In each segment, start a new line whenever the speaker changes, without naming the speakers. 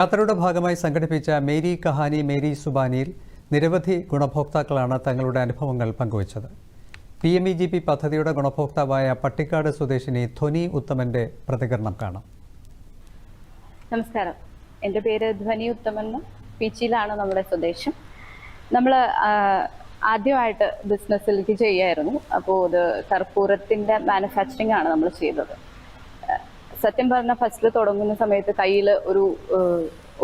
യാത്രയുടെ ഭാഗമായി സംഘടിപ്പിച്ച മേരി കഹാനി മേരി സുബാനിയിൽ നിരവധി ഗുണഭോക്താക്കളാണ് തങ്ങളുടെ അനുഭവങ്ങൾ പങ്കുവച്ചത്. P M E G P പദ്ധതിയുടെ ഗുണഭോക്താവായ പട്ടിക്കാട് സ്വദേശിനി ധ്വനി ഉത്തമന്റെ പ്രതികരണം കാണാം.
നമസ്കാരം. എന്റെ പേര് ധ്വനി ഉത്തമൻ പീച്ചിയിലാണ് നമ്മുടെ സ്വദേശം. നമ്മൾ ആദ്യമായിട്ട് ബിസിനസ്സിലേക്ക് ചെയ്യായിരുന്നു. അപ്പോൾ ഇത് കർപ്പൂരത്തിന്റെ മാനുഫാക്ചറിങ് ആണ് നമ്മൾ ചെയ്തത്. സത്യം പറഞ്ഞ ഫസ്റ്റിൽ തുടങ്ങുന്ന സമയത്ത് കയ്യിൽ ഒരു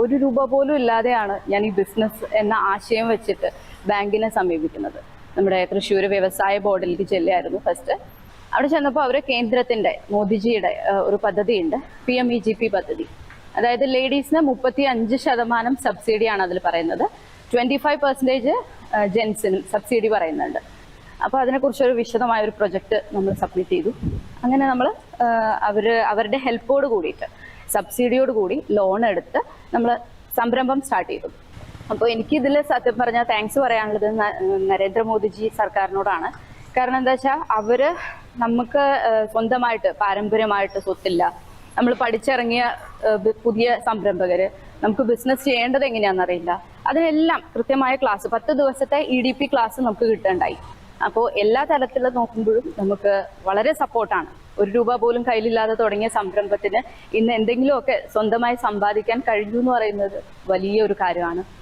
ഒരു രൂപ പോലും ഇല്ലാതെയാണ് ഞാൻ ഈ ബിസിനസ് എന്ന ആശയം വെച്ചിട്ട് ബാങ്കിനെ സമീപിക്കുന്നത്. നമ്മുടെ തൃശ്ശൂർ വ്യവസായ ബോർഡിലേക്ക് ചെല്ലായിരുന്നു ഫസ്റ്റ് അവിടെ ചെന്നപ്പോൾ അവർ കേന്ദ്രത്തിന്റെ മോദിജിയുടെ ഒരു പദ്ധതിയുണ്ട് P M E G P പദ്ധതി. അതായത് ലേഡീസിന് മുപ്പത്തി അഞ്ച് ശതമാനം സബ്സിഡിയാണ് അതിൽ പറയുന്നത്. ട്വന്റി ഫൈവ് പെർസെന്റേജ് ജെൻസിനും സബ്സിഡി പറയുന്നുണ്ട്. അപ്പോൾ അതിനെക്കുറിച്ച് ഒരു വിശദമായ ഒരു പ്രൊജക്റ്റ് നമ്മൾ സബ്മിറ്റ് ചെയ്തു. അങ്ങനെ നമ്മൾ അവർ അവരുടെ ഹെൽപ്പോട് കൂടിയിട്ട് സബ്സിഡിയോട് കൂടി ലോൺ എടുത്ത് നമ്മൾ സംരംഭം സ്റ്റാർട്ട് ചെയ്തു. അപ്പോൾ എനിക്കിതിൽ സത്യം പറഞ്ഞാൽ താങ്ക്സ് പറയാനുള്ളത് നരേന്ദ്രമോദിജി സർക്കാരിനോടാണ്. കാരണം എന്താ വെച്ചാൽ അവർ നമുക്ക് സ്വന്തമായിട്ട് പാരമ്പര്യമായിട്ട് സ്വത്തില്ല. നമ്മൾ പഠിച്ചിറങ്ങിയ പുതിയ സംരംഭകര് നമുക്ക് ബിസിനസ് ചെയ്യേണ്ടത് എങ്ങനെയാണെന്നറിയില്ല. അതിനെല്ലാം കൃത്യമായ ക്ലാസ് പത്ത് ദിവസത്തെ ഇ ഡി പി ക്ലാസ് നമുക്ക് കിട്ടേണ്ടായി. അപ്പോൾ എല്ലാ തലത്തിലും നോക്കുമ്പോഴും നമുക്ക് വളരെ സപ്പോർട്ടാണ്. ഒരു രൂപ പോലും കയ്യിലില്ലാതെ തുടങ്ങിയ സംരംഭത്തിന് ഇന്ന് എന്തെങ്കിലുമൊക്കെ സ്വന്തമായി സമ്പാദിക്കാൻ കഴിഞ്ഞു എന്ന് പറയുന്നത് വലിയ ഒരു കാര്യമാണ്.